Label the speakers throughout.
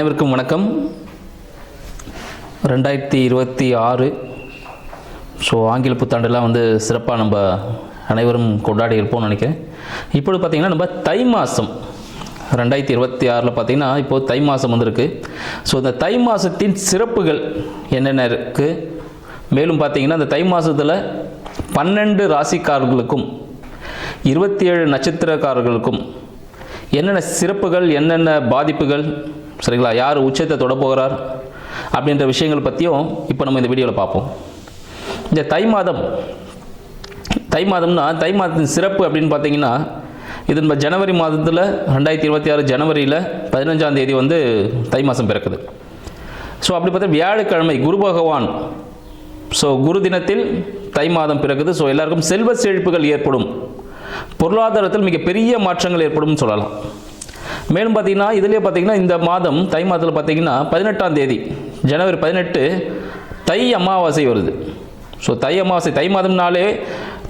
Speaker 1: அனைவருக்கும் வணக்கம். ரெண்டாயிரத்தி இருபத்தி ஆறு. ஸோ ஆங்கில புத்தாண்டெல்லாம் வந்து சிறப்பாக நம்ம அனைவரும் கொண்டாடி இருப்போம்னு நினைக்கிறேன். இப்போது பார்த்திங்கன்னா நம்ம தை மாதம் ரெண்டாயிரத்தி இருபத்தி ஆறில் பார்த்திங்கன்னா இப்போது தை மாதம் வந்திருக்கு. ஸோ இந்த தை மாதத்தின் சிறப்புகள் என்னென்ன இருக்குது மேலும் பார்த்திங்கன்னா இந்த தை மாதத்தில் பன்னெண்டு ராசிக்காரர்களுக்கும் இருபத்தி ஏழு நட்சத்திரக்காரர்களுக்கும் என்னென்ன சிறப்புகள் என்னென்ன பாதிப்புகள் சரிங்களா? யார் உச்சத்தை தொடப்போகிறார் அப்படின்ற விஷயங்கள் பற்றியும் இப்போ நம்ம இந்த வீடியோவில் பார்ப்போம். இந்த தை மாதம் தை மாதம்னா தை மாதத்தின் சிறப்பு அப்படின்னு பார்த்தீங்கன்னா இது நம்ம ஜனவரி மாதத்தில் ரெண்டாயிரத்தி இருபத்தி ஆறு ஜனவரியில் பதினஞ்சாம் தேதி வந்து தை மாதம் பிறக்குது. ஸோ அப்படி பார்த்தா வியாழக்கிழமை குரு பகவான் ஸோ குரு தினத்தில் தை மாதம் பிறகுது ஸோ எல்லாருக்கும் செல்வ செழிப்புகள் ஏற்படும். பொருளாதாரத்தில் மிகப்பெரிய மாற்றங்கள் ஏற்படும் சொல்லலாம். மேலும் பார்த்தீங்கன்னா இதுலேயே பார்த்தீங்கன்னா இந்த மாதம் தை மாதத்தில் பார்த்தீங்கன்னா பதினெட்டாம் தேதி ஜனவரி பதினெட்டு தை அமாவாசை வருது. ஸோ தை அமாவாசை தை மாதம்னாலே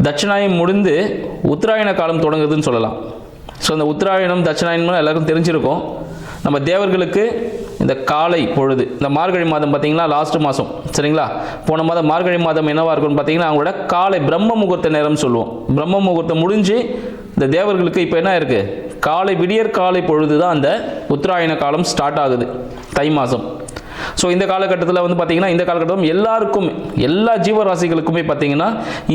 Speaker 1: தட்சிணாயம் முடிந்து உத்தராயண காலம் தொடங்குதுன்னு சொல்லலாம். ஸோ அந்த உத்தராயணம் தட்சிணாயனம் எல்லாருக்கும் தெரிஞ்சிருக்கும். நம்ம தேவர்களுக்கு இந்த காலை பொழுது இந்த மார்கழி மாதம் பார்த்தீங்கன்னா லாஸ்ட் மாதம் சரிங்களா? போன மாதம் மார்கழி மாதம் என்னவாக இருக்கும்னு பார்த்தீங்கன்னா அவங்களோட காலை பிரம்ம முகூர்த்த நேரம் சொல்லுவோம். பிரம்ம முகூர்த்தம் முடிஞ்சு இந்த தேவர்களுக்கு இப்போ என்ன இருக்குது காலை விடியற் காலை பொழுது தான் அந்த உத்தராயண காலம் ஸ்டார்ட் ஆகுது. தை மாதம் ஸோ இந்த காலகட்டத்தில் வந்து பார்த்தீங்கன்னா இந்த காலகட்டம் எல்லாருக்கும் எல்லா ஜீவராசிகளுக்குமே பார்த்தீங்கன்னா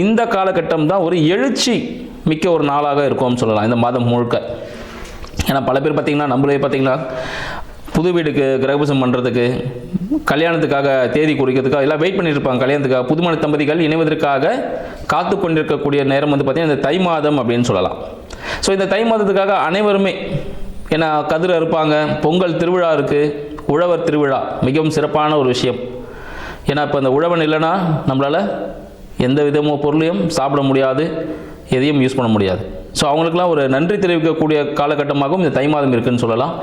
Speaker 1: இந்த காலகட்டம் தான் ஒரு எழுச்சி மிக்க ஒரு நாளாக இருக்கும்னு சொல்லலாம் இந்த மாதம் முழுக்க. ஏன்னா பல பேர் பார்த்தீங்கன்னா நம்மளே பார்த்தீங்கன்னா புது வீடுக்கு கிரகபூசம் பண்ணுறதுக்கு கல்யாணத்துக்காக தேதி குறிக்கிறதுக்காக எல்லாம் வெயிட் பண்ணிட்டு இருப்பாங்க கல்யாணத்துக்காக. புதுமண தம்பதிகள் இணைவதற்காக காத்து கொண்டிருக்கக்கூடிய நேரம் வந்து பார்த்திங்கன்னா இந்த தை மாதம் அப்படின்னு சொல்லலாம். ஸோ இந்த தை மாதத்துக்காக அனைவருமே ஏன்னா கதிர் அறுப்பாங்க பொங்கல் திருவிழா இருக்குது உழவர் திருவிழா மிகவும் சிறப்பான ஒரு விஷயம். ஏன்னா இப்போ இந்த உழவன் இல்லைன்னா நம்மளால் எந்த விதமோ பொருளையும் சாப்பிட முடியாது எதையும் யூஸ் பண்ண முடியாது. ஸோ அவங்களுக்குலாம் ஒரு நன்றி தெரிவிக்கக்கூடிய காலகட்டமாகவும் இந்த தை மாதம் இருக்குன்னு சொல்லலாம்.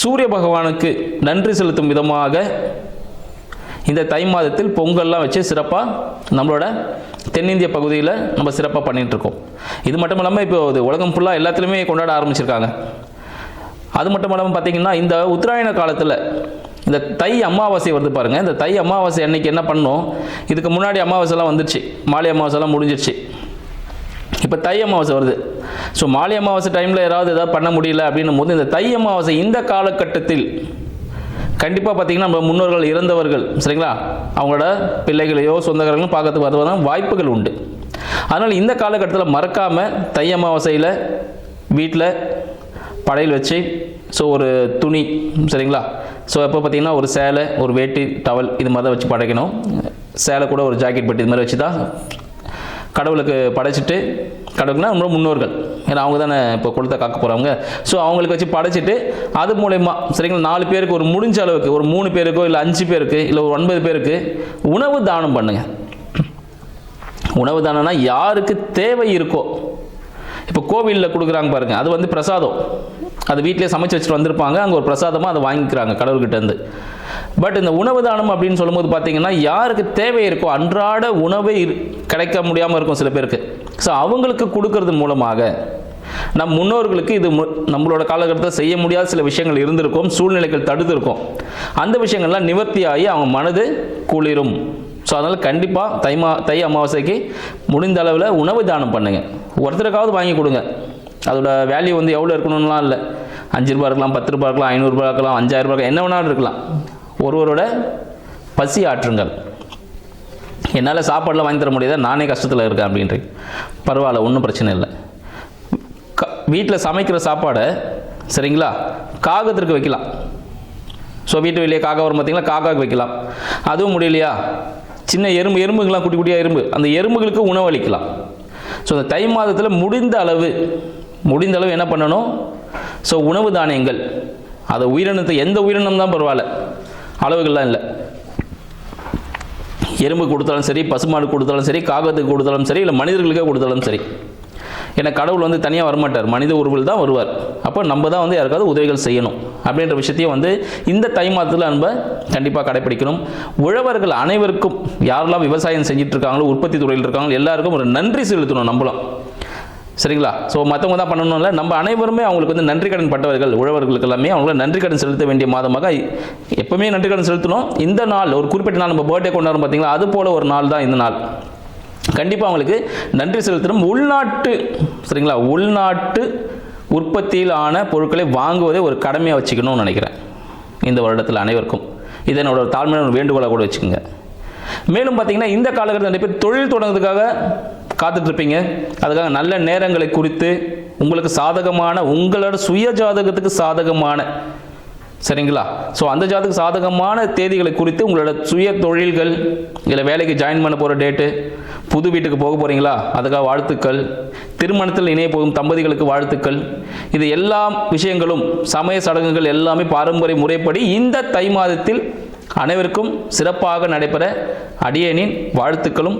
Speaker 1: சூரிய பகவானுக்கு நன்றி செலுத்தும் விதமாக இந்த தை மாதத்தில் பொங்கல்லாம் வச்சு சிறப்பாக நம்மளோட தென்னிந்திய பகுதியில் நம்ம சிறப்பாக பண்ணிகிட்ருக்கோம் இது மட்டும் இல்லாமல் இப்போ இது உலகம் ஃபுல்லாக எல்லாத்துலேயுமே கொண்டாட ஆரம்பிச்சிருக்காங்க. அது மட்டும் இல்லாமல் பார்த்தீங்கன்னா இந்த உத்தராயண காலத்தில் இந்த தை அமாவாசை வருது பாருங்கள் இந்த தை அமாவாசை அன்னைக்கு என்ன பண்ணோம்? இதுக்கு முன்னாடி அமாவாசைலாம் வந்துடுச்சு மாலை அமாவாசைலாம் முடிஞ்சிருச்சு. இப்போ தை அமாவாசை வருது. ஸோ மாலை அமாவாசை டைமில் யாராவது ஏதாவது பண்ண முடியல அப்படின்னும் போது இந்த தை அமாவாசை இந்த காலகட்டத்தில் கண்டிப்பாக பார்த்தீங்கன்னா நம்ம முன்னோர்கள் இறந்தவர்கள் சரிங்களா? அவங்களோட பிள்ளைகளையோ சொந்தக்காரங்களும் பார்க்கறதுக்கு வருவதான வாய்ப்புகள் உண்டு. அதனால் இந்த காலகட்டத்தில் மறக்காமல் தை அமாவாசையில் வீட்டில் படையல் வச்சு ஸோ ஒரு துணி சரிங்களா? ஸோ எப்போ பார்த்தீங்கன்னா ஒரு சேலை ஒரு வேட்டி டவல் இது மாதிரி தான் வச்சு படைக்கணும். சேலை கூட ஒரு ஜாக்கெட் பெட்டி இது மாதிரி வச்சு தான் கடவுளுக்கு படைச்சிட்டு கடவுள்னா நம்ம முன்னோர்கள். ஏன்னா அவங்க தானே இப்போ குளத்தை காக்க போகிறவங்க ஸோ அவங்களுக்கு வச்சு படைச்சிட்டு அது மூலயமா சரிங்களா நாலு பேருக்கு ஒரு முடிஞ்ச அளவுக்கு ஒரு மூணு பேருக்கோ இல்லை அஞ்சு பேருக்கு இல்லை ஒரு ஒன்பது பேருக்கு உணவு தானம் பண்ணுங்கள் உணவு தானம்னா யாருக்கு தேவை இருக்கோ. இப்போ கோவிலில் கொடுக்குறாங்க பாருங்கள் அது வந்து பிரசாதம். அது வீட்டிலே சமைச்சு வச்சுட்டு வந்திருப்பாங்க. அங்கே ஒரு பிரசாதமாக அதை வாங்கிக்கிறாங்க கடவுள்கிட்டேருந்து பட் இந்த உணவு தானம் அப்படின்னு சொல்லும்போது பார்த்தீங்கன்னா யாருக்கு தேவை இருக்கோ அன்றாட உணவை இரு- கிடைக்க முடியாமல் இருக்கும் சில பேருக்கு. ஸோ அவங்களுக்கு கொடுக்கறது மூலமாக நம் முன்னோர்களுக்கு இது மு- நம்மளோட காலகட்டத்தில் செய்ய முடியாத சில விஷயங்கள் இருந்திருக்கும் சூழ்நிலைகள் தடுத்திருக்கும். அந்த விஷயங்கள்லாம் நிவர்த்தியாகி அவங்க மனது குளிரும். ஸோ அதனால் கண்டிப்பாக தை மா தை அமாவாசைக்கு முடிந்த அளவில் உணவு தானம் பண்ணுங்கள் ஒருத்தருக்காவது வாங்கி கொடுங்க. அதோட வேல்யூ வந்து எவ்வளோ இருக்கணும்லாம் இல்லை. அஞ்சு ரூபா இருக்கலாம் பத்து ரூபா இருக்கலாம் ஐநூறுரூபா இருக்கலாம் அஞ்சாயிரம் ரூபாய் என்ன வேணாலும் இருக்கலாம். ஒருவரோட பசி ஆற்றுங்கள். என்னால் சாப்பாடெலாம் வாங்கி தர முடியாதா? நானே கஷ்டத்தில் இருக்கேன் அப்படின்றீங்க. பரவாயில்ல ஒன்றும் பிரச்சனை இல்லை. க வீட்டில் சமைக்கிற சாப்பாடை சரிங்களா? காகத்திற்கு வைக்கலாம். ஸோ வீட்டு வெளியே காக்கா வரும் பார்த்தீங்களா காக்காவுக்கு வைக்கலாம். அதுவும் முடியலையா? சின்ன எறும்பு எறும்புங்களாம் குட்டி குட்டியாக எறும்பு. அந்த எறும்புகளுக்கு உணவளிக்கலாம் ஸோ அந்த தை மாதத்தில் முடிந்த அளவு முடிந்தளவு என்ன பண்ணணும்? ஸோ உணவு தானியங்கள். அதை உயிரினத்தை எந்த உயிரினம் தான் பரவாயில்ல. அளவுகள்லாம் இல்லை. எறும்பு கொடுத்தாலும் சரி பசுமாடு கொடுத்தாலும் சரி காகத்துக்கு கொடுத்தாலும் சரி இல்லை மனிதர்களுக்கே கொடுத்தாலும் சரி. ஏன்னா கடவுள் வந்து தனியாக வரமாட்டார். மனித உருவில் தான் வருவார். அப்போ நம்ம தான் வந்து யாருக்காவது உதவிகள் செய்யணும். அப்படின்ற விஷயத்தையும் வந்து இந்த தை மாதத்தில் நம்ம கண்டிப்பாக கடைப்பிடிக்கணும். உழவர்கள் அனைவருக்கும் யாரெல்லாம் விவசாயம் செஞ்சுட்டு இருக்காங்களோ உற்பத்தி துறையில் இருக்காங்களோ எல்லாருக்கும் ஒரு நன்றி செலுத்தணும் நம்மளும். சரிங்களா? ஸோ மற்றவங்க தான் பண்ணணும்ல. நம்ம அனைவருமே அவங்களுக்கு வந்து நன்றி கடன் பட்டவர்கள் உழவர்களுக்கு எல்லாமே அவங்களுக்கு நன்றி கடன் செலுத்த வேண்டிய மாதமாக எப்பவுமே நன்றி கடன் செலுத்தணும் இந்த நாள் ஒரு குறிப்பிட்ட நாள் நம்ம பர்த்டே கொண்டாடுறோம் பார்த்தீங்களா அது போல ஒரு நாள் தான் இந்த நாள். கண்டிப்பாக அவங்களுக்கு நன்றி செலுத்தணும். உள்நாட்டு சரிங்களா? உள்நாட்டு உற்பத்தியில் ஆன பொருட்களை வாங்குவதை ஒரு கடமையாக வச்சுக்கணும்னு நினைக்கிறேன். இந்த வருடத்தில் அனைவருக்கும். இதை என்னோட தாழ்மையான வேண்டுகோளாக கூட வச்சுக்கோங்க. மேலும் பார்த்தீங்கன்னா இந்த காலகட்டத்தில் நிறைய பேர் தொழில் தொடங்குறதுக்காக காத்துட்ருப்பீங்க அதுக்காக நல்ல நேரங்களை குறித்து உங்களுக்கு சாதகமான உங்களோட சுய ஜாதகத்துக்கு சாதகமான சரிங்களா? ஸோ அந்த ஜாதக சாதகமான தேதிகளை குறித்து உங்களோட சுய தொழில்கள் இல்லை வேலைக்கு ஜாயின் பண்ண போகிற டேட்டு புது வீட்டுக்கு போக போகிறீங்களா அதுக்காக வாழ்த்துக்கள். திருமணத்தில் இணைய போகும் தம்பதிகளுக்கு வாழ்த்துக்கள். இது எல்லா விஷயங்களும் சமய சடங்குகள் எல்லாமே பாரம்பரிய முறைப்படி இந்த தை மாதத்தில் அனைவருக்கும் சிறப்பாக நடைபெற அடியேனின் வாழ்த்துக்களும்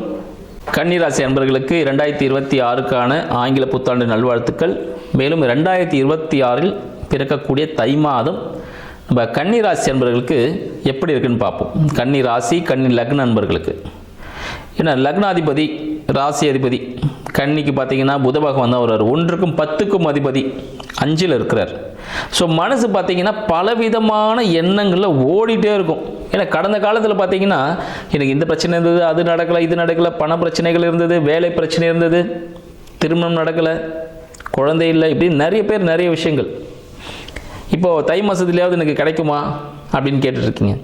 Speaker 1: கன்னிராசி அன்பர்களுக்கு இரண்டாயிரத்தி இருபத்தி ஆறுக்கான ஆங்கில புத்தாண்டு நல்வாழ்த்துக்கள். மேலும் ரெண்டாயிரத்தி இருபத்தி ஆறில் பிறக்கக்கூடிய தை மாதம் நம்ம கன்னி ராசி அன்பர்களுக்கு எப்படி இருக்குன்னு பார்ப்போம். கன்னி ராசி கன்னி லக்ன அன்பர்களுக்கு. ஏன்னா லக்னாதிபதி ராசி அதிபதி கன்னிக்கு பார்த்தீங்கன்னா புத பகவான் தான் வர்றார். ஒன்றுக்கும் பத்துக்கும் அதிபதி அஞ்சில் இருக்கிறார். ஸோ மனசு பார்த்தீங்கன்னா பலவிதமான எண்ணங்களில் ஓடிட்டே இருக்கும். ஏன்னா கடந்த காலத்தில் பார்த்தீங்கன்னா எனக்கு இந்த பிரச்சனை இருந்தது அது நடக்கலை இது நடக்கலை பண பிரச்சனைகள் இருந்தது வேலை பிரச்சனை இருந்தது திருமணம் நடக்கலை குழந்தை இல்லை இப்படி நிறைய பேர் நிறைய விஷயங்கள். இப்போது தை மாதத்துலையாவது எனக்கு கிடைக்குமா அப்படின்னு கேட்டுட்ருக்கீங்க.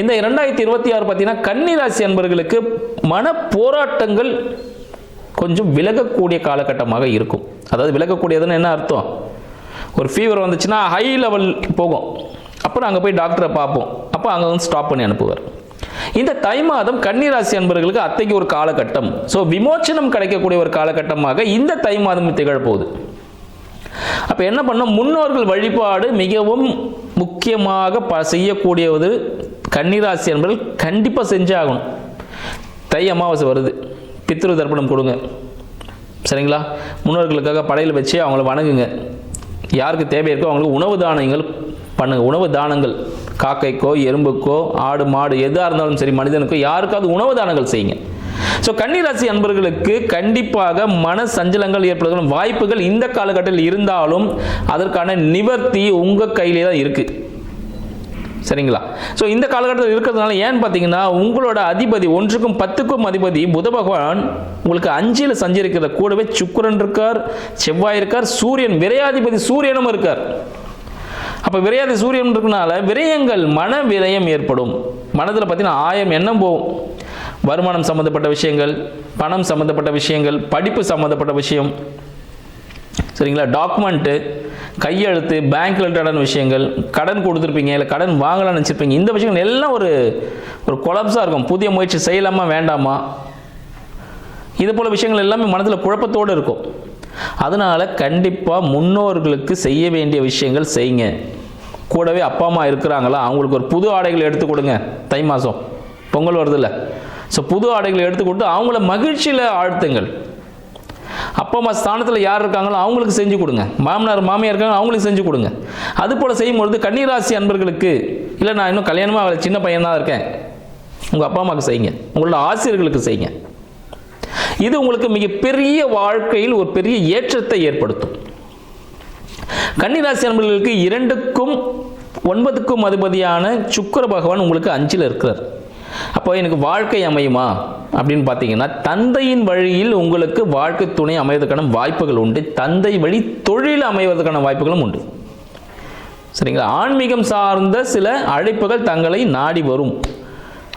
Speaker 1: இந்த இரண்டாயிரத்தி இருபத்தி ஆறு பார்த்தீங்கன்னா கன்னிராசி அன்பர்களுக்கு மன போராட்டங்கள் கொஞ்சம் விலகக்கூடிய காலகட்டமாக இருக்கும். அதாவது விலகக்கூடியதுன்னு என்ன அர்த்தம்? ஒரு ஃபீவர் வந்துச்சுன்னா ஹை லெவல் போகும். அப்புறம் அங்கே போய் டாக்டரை பார்ப்போம். அப்போ அங்கே வந்து ஸ்டாப் பண்ணி அனுப்புவார். இந்த தை மாதம் கன்னிராசி அன்பர்களுக்கு அத்தைக்கு ஒரு காலகட்டம். ஸோ விமோச்சனம் கிடைக்கக்கூடிய ஒரு காலகட்டமாக இந்த தை மாதம் திகழப்போகுது அப்போ என்ன பண்ணோம் முன்னோர்கள் வழிபாடு மிகவும் முக்கியமாக ப செய்யக்கூடியது கன்னிராசி என்பவர்கள் கண்டிப்பாக செஞ்சாகணும் தை அமாவாசை வருது. பித்ரு தர்ப்பணம் கொடுங்க. சரிங்களா? முன்னோர்களுக்காக படையில் வச்சு அவங்கள வணங்குங்க. யாருக்கு தேவை இருக்கோ அவங்களுக்கு உணவு தானியங்கள் பண்ணுங்கள் உணவு தானங்கள் காக்கைக்கோ எறும்புக்கோ ஆடு மாடு எதாக இருந்தாலும் சரி மனிதனுக்கோ யாருக்காவது உணவு தானங்கள் செய்யுங்க. ஸோ கன்னிராசி அன்பர்களுக்கு கண்டிப்பாக மன சஞ்சலங்கள் ஏற்படுவதற்கான வாய்ப்புகள் இந்த காலகட்டத்தில் இருந்தாலும் அதற்கான நிவர்த்தி உங்கள் கையிலே தான் இருக்குது சரிங்களா? ஸோ இந்த காலகட்டத்தில் இருக்கிறதுனால ஏன்னு பார்த்தீங்கன்னா உங்களோட அதிபதி ஒன்றுக்கும் பத்துக்கும் அதிபதி புத பகவான் உங்களுக்கு அஞ்சில் சஞ்சரிக்கிறத கூடவே சுக்கரன் இருக்கார் செவ்வாய் இருக்கார் சூரியன் விரையாதிபதி சூரியனும் இருக்கார். அப்போ விரையாதி சூரியன் இருக்கனால விரயங்கள் மன விரயம் ஏற்படும். மனதில் பார்த்தீங்கன்னா ஆயம் எண்ணம் போகும். வருமானம் சம்மந்தப்பட்ட விஷயங்கள் பணம் சம்மந்தப்பட்ட விஷயங்கள் படிப்பு சம்மந்தப்பட்ட விஷயம். சரிங்களா? டாக்குமெண்ட்டு கையெழுத்து பேங்க் ரிலேட்டடான விஷயங்கள் கடன் கொடுத்துருப்பீங்க இல்லை கடன் வாங்கலாம்னு நினச்சிருப்பீங்க இந்த விஷயங்கள் எல்லாம் ஒரு ஒரு கொலப்ஸாக இருக்கும். புதிய முயற்சி செய்யலாமா வேண்டாமா? இது போல் விஷயங்கள் எல்லாமே மனதில் குழப்பத்தோடு இருக்கும். அதனால் கண்டிப்பாக முன்னோர்களுக்கு செய்ய வேண்டிய விஷயங்கள் செய்யுங்க. கூடவே அப்பா அம்மா இருக்கிறாங்களா? அவங்களுக்கு ஒரு புது ஆடைகள் எடுத்து கொடுங்க. தை மாதம் பொங்கல் வருதுல்ல. ஸோ புது ஆடைகள் எடுத்து கொடுத்து அவங்கள மகிழ்ச்சியில் ஆழ்த்துங்கள். அப்பா அம்மா ஸ்தானத்தில் யார் இருக்காங்களோ அவங்களுக்கு செஞ்சு கொடுங்க. மாமனார் மாமியார் இருக்காங்க அவங்களுக்கு செஞ்சு கொடுங்க. அது போல் செய்யும்பொழுது கன்னிராசி அன்பர்களுக்கு இல்லை நான் இன்னும் கல்யாணமாக அவளை சின்ன பையனாக தான் இருக்கேன். உங்கள் அப்பா அம்மாவுக்கு செய்யுங்க. உங்களோட ஆசிரியர்களுக்கு செய்யுங்க. இது உங்களுக்கு மிகப்பெரிய வாழ்க்கையில் ஒரு பெரிய ஏற்றத்தை ஏற்படுத்தும். கன்னிராசி அன்பர்களுக்கு இரண்டுக்கும் ஒன்பதுக்கும் அதிபதியான சுக்கிர பகவான் உங்களுக்கு அஞ்சில் இருக்கிறார். அப்போ எனக்கு வாழ்க்கை அமையுமா? அப்படின்னு பார்த்தீங்கன்னா தந்தையின் வழியில் உங்களுக்கு வாழ்க்கை துணை அமைவதற்கான வாய்ப்புகள் உண்டு. தந்தை வழி தொழில் அமைவதற்கான வாய்ப்புகளும் உண்டு. சரிங்களா? ஆன்மீகம் சார்ந்த சில அழைப்புகள் தங்களை நாடி வரும்.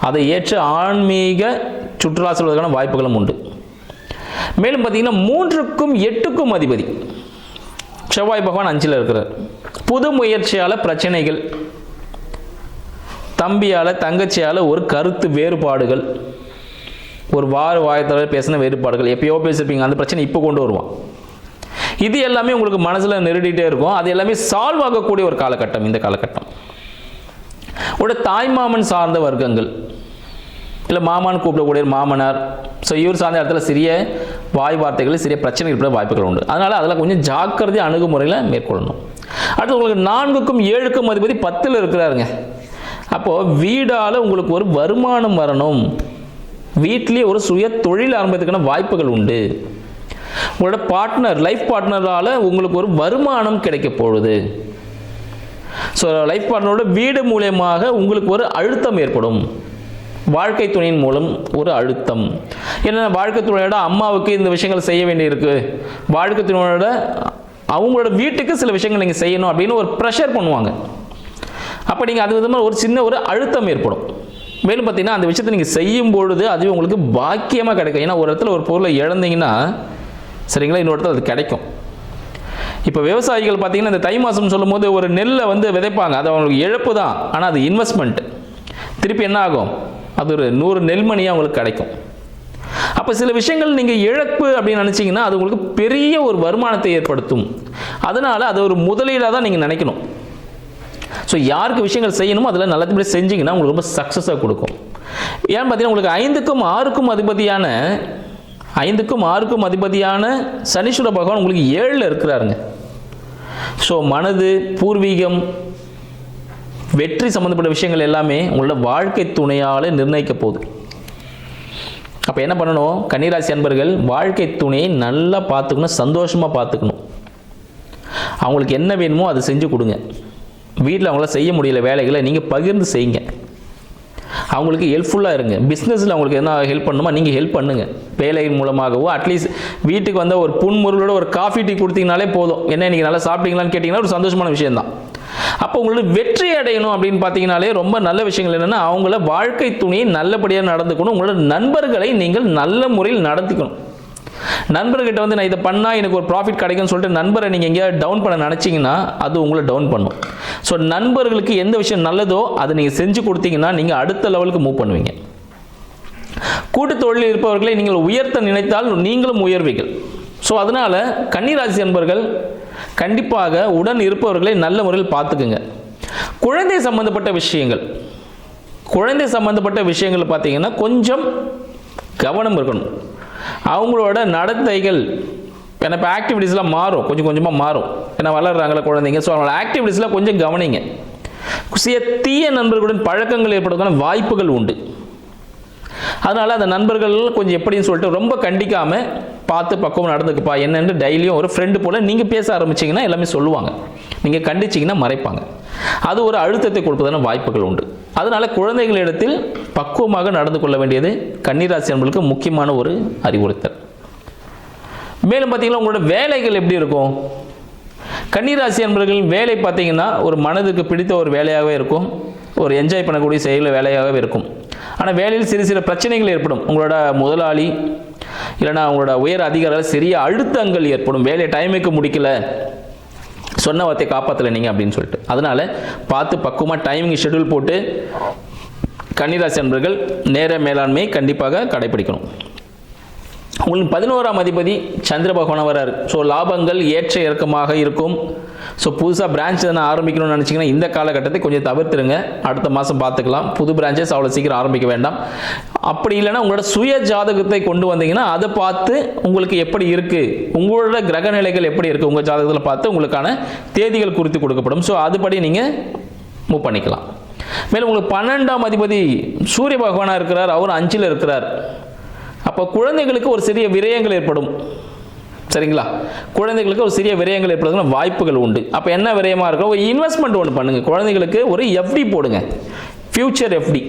Speaker 1: அதை ஏற்று ஆன்மீக சுற்றுலா செல்வதற்கான வாய்ப்புகளும் உண்டு. மேலும் பார்த்தீங்கன்னா மூன்றுக்கும் எட்டுக்கும் அதிபதி. செவ்வாய் பகவான் அஞ்சில் இருக்கிறார். புது முயற்சியால் பிரச்சனைகள் தம்பியால் தங்கச்சியால் ஒரு கருத்து வேறுபாடுகள் ஒரு வார வாயத்தில் பேசின வேறுபாடுகள் எப்பயோ பேசியிருப்பீங்க அந்த பிரச்சனை இப்போ கொண்டு வருவான். இது எல்லாமே உங்களுக்கு மனசில் நெருடிட்டே இருக்கும். அது எல்லாமே சால்வ் ஆகக்கூடிய ஒரு காலகட்டம் இந்த காலகட்டம். ஒரு தாய்மாமன் சார்ந்த வர்க்கங்கள் இல்லை மாமான்னு கூப்பிடக்கூடிய ஒரு மாமனார். ஸோ இவர் சார்ந்த இடத்துல சிறிய வாய் வார்த்தைகளில் சிறிய பிரச்சனை ஏற்பட வாய்ப்புகள் உண்டு. அதனால் அதில் கொஞ்சம் ஜாக்கிரதை அணுகுமுறையில் மேற்கொள்ளணும். அடுத்து உங்களுக்கு நான்குக்கும் ஏழுக்கும் அதிபதி பத்தில் இருக்கிறாருங்க. அப்போது வீடால் உங்களுக்கு ஒரு வருமானம் வரணும். வீட்டிலேயே ஒரு சுய தொழில் ஆரம்பிக்கிறதுக்கான வாய்ப்புகள் உண்டு. உங்களோட பார்ட்னர் லைஃப் பார்ட்னரால் உங்களுக்கு ஒரு வருமானம் கிடைக்க போகுது. ஸோ லைஃப் பார்ட்னரோட வீடு மூலியமாக உங்களுக்கு ஒரு அழுத்தம் ஏற்படும். வாழ்க்கை துணையின் மூலம் ஒரு அழுத்தம். ஏன்னா வாழ்க்கை துணையோட அம்மாவுக்கு இந்த விஷயங்கள் செய்ய வேண்டியிருக்கு. வாழ்க்கை துணையோட அவங்களோட வீட்டுக்கு சில விஷயங்கள் நீங்கள் செய்யணும் அப்படின்னு ஒரு ப்ரெஷர் பண்ணுவாங்க. அப்போ நீங்கள் அது விதமாக ஒரு சின்ன ஒரு அழுத்தம் ஏற்படும். மேலும் பார்த்தீங்கன்னா அந்த விஷயத்தை நீங்கள் செய்யும் பொழுது அது உங்களுக்கு பாக்கியமாக கிடைக்கும். ஏன்னா ஒரு இடத்துல ஒரு பொருளை இழந்தீங்கன்னா சரிங்களா இன்னொரு இடத்துல அது கிடைக்கும். இப்போ விவசாயிகள் பார்த்தீங்கன்னா இந்த தை மாதம் சொல்லும்போது ஒரு நெல்லை வந்து விதைப்பாங்க. அது அவங்களுக்கு இழப்பு தான். ஆனால் அது இன்வெஸ்ட்மெண்ட் திருப்பி என்ன ஆகும்? அது ஒரு நூறு நெல்மணியாக உங்களுக்கு கிடைக்கும். அப்போ சில விஷயங்கள் நீங்கள் இழப்பு அப்படின்னு நினச்சிங்கன்னா அது உங்களுக்கு பெரிய ஒரு வருமானத்தை ஏற்படுத்தும். அதனால் அது ஒரு முதலீடாக தான் நீங்கள் நினைக்கணும். ஸோ யாருக்கு விஷயங்கள் செய்யணுமோ அதில் நல்லதுபடி செஞ்சிங்கன்னா உங்களுக்கு ரொம்ப சக்ஸஸாக கொடுக்கும். ஏன்னு பார்த்தீங்கன்னா உங்களுக்கு ஐந்துக்கும் ஆறுக்கும் அதிபதியான ஐந்துக்கும் ஆறுக்கும் அதிபதியான சனீஸ்வர பகவான் உங்களுக்கு ஏழில் இருக்கிறாருங்க. ஸோ மனது பூர்வீகம் வெற்றி சம்மந்தப்பட்ட விஷயங்கள் எல்லாமே உங்களோட வாழ்க்கை துணையால் நிர்ணயிக்க போகுது. அப்போ என்ன பண்ணணும்? கன்னிராசி அன்பர்கள் வாழ்க்கை துணையை நல்லா பார்த்துக்கணும் சந்தோஷமாக பார்த்துக்கணும். அவங்களுக்கு என்ன வேணுமோ அதை செஞ்சு கொடுங்க. வீட்டில் அவங்களால செய்ய முடியல வேலைகளை நீங்கள் பகிர்ந்து செய்யுங்க. அவங்களுக்கு ஹெல்ப்ஃபுல்லாக இருங்க. பிஸ்னஸில் அவங்களுக்கு என்ன ஹெல்ப் பண்ணுமோ நீங்கள் ஹெல்ப் பண்ணுங்கள் வேலையின் மூலமாகவோ அட்லீஸ்ட் வீட்டுக்கு வந்த ஒரு புன்முருளோட ஒரு காஃபி டீ கொடுத்தீங்கனாலே போதும். என்ன நீங்கள் நல்லா சாப்பிட்டீங்களான்னு கேட்டிங்கன்னா ஒரு சந்தோஷமான விஷயம்தான். அப்போ உங்களுக்கு வெற்றி அடையணும் அப்படின்னு பார்த்தீங்கனாலே ரொம்ப நல்ல விஷயங்கள் என்னென்னா அவங்கள வாழ்க்கை துணியை நல்லபடியாக நடந்துக்கணும். உங்களோட நண்பர்களை நீங்கள் நல்ல முறையில் நடத்திக்கணும். நண்பர்கிட்ட வந்து நான் இதை பண்ணால் எனக்கு ஒரு ப்ராஃபிட் கிடைக்கும்னு சொல்லிட்டு நண்பரை நீங்கள் எங்கேயாவது டவுன் பண்ண நினச்சிங்கன்னா அது உங்களை டவுன் பண்ணும். ஸோ நண்பர்களுக்கு எந்த விஷயம் நல்லதோ அதை நீங்கள் செஞ்சு கொடுத்தீங்கன்னா நீங்கள் அடுத்த லெவலுக்கு மூவ் பண்ணுவீங்க. கூட்டு தொழிலில் இருப்பவர்களை நீங்கள் உயர்த்த நினைத்தால் நீங்களும் உயர்வீர்கள். ஸோ அதனால் கன்னிராசி என்பர்கள் கண்டிப்பாக உடன் இருப்பவர்களை நல்ல முறையில் பார்த்துக்குங்க. குழந்தை சம்பந்தப்பட்ட விஷயங்கள். குழந்தை சம்பந்தப்பட்ட விஷயங்கள் பார்த்தீங்கன்னா கொஞ்சம் கவனம் இருக்கணும். அவங்களோட நடத்தைகள் ஏன்னா இப்போ ஆக்டிவிட்டீஸ்லாம் மாறும். கொஞ்சம் கொஞ்சமாக மாறும். ஏன்னா வளர்கிறாங்களே குழந்தைங்க. ஸோ அவங்களோட ஆக்டிவிட்டீஸ்லாம் கொஞ்சம் கவனிங்க. சில தீய நண்பர்களுடன் பழக்கங்கள் ஏற்படுவதற்கான வாய்ப்புகள் உண்டு. அதனால் அந்த நண்பர்கள் கொஞ்சம் எப்படின்னு சொல்லிட்டு ரொம்ப கண்டிக்காமல் பார்த்து பக்குவம் நடந்துக்குப்பா என்னென்னு டெய்லியும் ஒரு ஃப்ரெண்டு போல் நீங்கள் பேச ஆரம்பிச்சிங்கன்னா எல்லாமே சொல்லுவாங்க. நீங்கள் கண்டிச்சிங்கன்னா மறைப்பாங்க. அது ஒரு அழுத்தத்தை கொடுப்பதான வாய்ப்புகள் உண்டு. அதனால் குழந்தைகளிடத்தில் பக்குவமாக நடந்து கொள்ள வேண்டியது கன்னிராசி அன்பர்களுக்கு முக்கியமான ஒரு அறிவுறுத்தல். மேலும் பார்த்தீங்கன்னா உங்களோட வேலைகள் எப்படி இருக்கும்? கன்னிராசி அன்பர்களின் வேலை பார்த்தீங்கன்னா ஒரு மனதுக்கு பிடித்த ஒரு வேலையாகவே இருக்கும். ஒரு என்ஜாய் பண்ணக்கூடிய செயல் வேலையாகவே இருக்கும். ஆனால் வேலையில் சிறு சிறு பிரச்சனைகள் ஏற்படும். உங்களோட முதலாளி இல்லைனா அவங்களோட உயர் அதிகாரிகள் சிறிய அழுத்தங்கள் ஏற்படும். வேலையை டைமுக்கு முடிக்கல. சொன்ன வார்த்தையை காப்பாற்றலை நீங்கள் அப்படின்னு சொல்லிட்டு. அதனால் பார்த்து பக்குவமாக டைமிங் ஷெட்யூல் போட்டு கன்னிராசி அன்பர்கள் நேர மேலாண்மையை கண்டிப்பாக கடைபிடிக்கணும். உங்களுக்கு பதினோராம் அதிபதி சந்திர பகவான் வராரு ஸோ லாபங்கள் ஏற்ற இறக்கமாக இருக்கும். ஸோ புதுசாக பிரான்ச் எதனா ஆரம்பிக்கணும்னு நினச்சிங்கன்னா இந்த காலகட்டத்தை கொஞ்சம் தவிர்த்துருங்க. அடுத்த மாதம் பார்த்துக்கலாம். புது பிரான்ச்சஸ் அவ்வளோ சீக்கிரம் ஆரம்பிக்க வேண்டாம். அப்படி இல்லைன்னா உங்களோட சுய ஜாதகத்தை கொண்டு வந்தீங்கன்னா அதை பார்த்து உங்களுக்கு எப்படி இருக்குது உங்களோட கிரக நிலைகள் எப்படி இருக்குது உங்கள் ஜாதகத்தில் பார்த்து உங்களுக்கான தேதிகள் குறித்து கொடுக்கப்படும். ஸோ அதுபடி நீங்கள் மூவ் பண்ணிக்கலாம். மேலும் உங்களுக்கு பன்னெண்டாம் அதிபதி சூரிய பகவானாக இருக்கிறார். அவர் அஞ்சில் இருக்கிறார். அப்போ குழந்தைகளுக்கு ஒரு சிறிய விரயங்கள் ஏற்படும். சரிங்களா? குழந்தைகளுக்கு ஒரு சிறிய விரயங்கள் ஏற்படுறதுக்கு வாய்ப்புகள் உண்டு. அப்போ என்ன விரயமாக இருக்கும் ஒரு இன்வெஸ்ட்மெண்ட் ஒன்று பண்ணுங்கள் குழந்தைகளுக்கு ஒரு எஃப்டி போடுங்க. ஃப்யூச்சர் எஃப்டி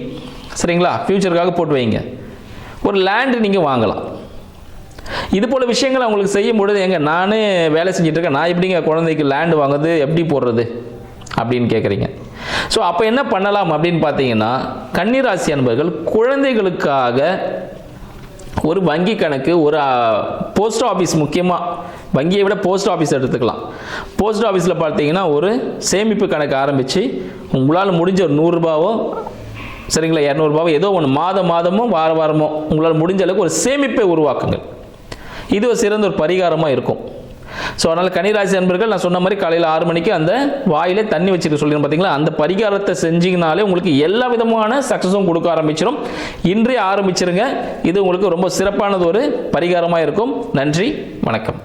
Speaker 1: சரிங்களா? ஃப்யூச்சருக்காக போட்டு வைங்க. ஒரு லேண்டு நீங்கள் வாங்கலாம். இது போல் விஷயங்கள் அவங்களுக்கு செய்யும் பொழுது எங்க நானே வேலை செஞ்சுட்டு இருக்கேன். நான் எப்படிங்க குழந்தைக்கு லேண்டு வாங்குறது எப்படி போடுறது அப்படின்னு கேட்குறீங்க ஸோ அப்போ என்ன பண்ணலாம் அப்படின்னு பார்த்தீங்கன்னா கன்னிராசி அன்பர்கள் குழந்தைகளுக்காக ஒரு வங்கி கணக்கு ஒரு போஸ்ட் ஆஃபீஸ் முக்கியமாக வங்கியை விட போஸ்ட் ஆஃபீஸ் எடுத்துக்கலாம். போஸ்ட் ஆஃபீஸில் பார்த்தீங்கன்னா ஒரு சேமிப்பு கணக்கு ஆரம்பித்து உங்களால் முடிஞ்ச ஒரு நூறுரூபாவோ சரிங்களா இரநூறுபாவோ ஏதோ ஒன்று மாதம் மாதமோ வார வாரமோ உங்களால் முடிஞ்ச அளவுக்கு ஒரு சேமிப்பை உருவாக்குங்கள். இது ஒரு சிறந்த ஒரு பரிகாரமாக இருக்கும். ஸோ அதனால் கன்னிராசி நண்பர்கள் நான் சொன்ன மாதிரி காலையில் ஆறு மணிக்கு அந்த வாயிலே தண்ணி வச்சுட்டு சொல்லிடுறேன் பார்த்தீங்களா அந்த பரிகாரத்தை செஞ்சிங்கனாலே உங்களுக்கு எல்லா விதமான சக்ஸஸும் கொடுக்க ஆரம்பிச்சிடும் இன்றே ஆரம்பிச்சிருங்க. இது உங்களுக்கு ரொம்ப சிறப்பானது ஒரு பரிகாரமாக இருக்கும் நன்றி வணக்கம்.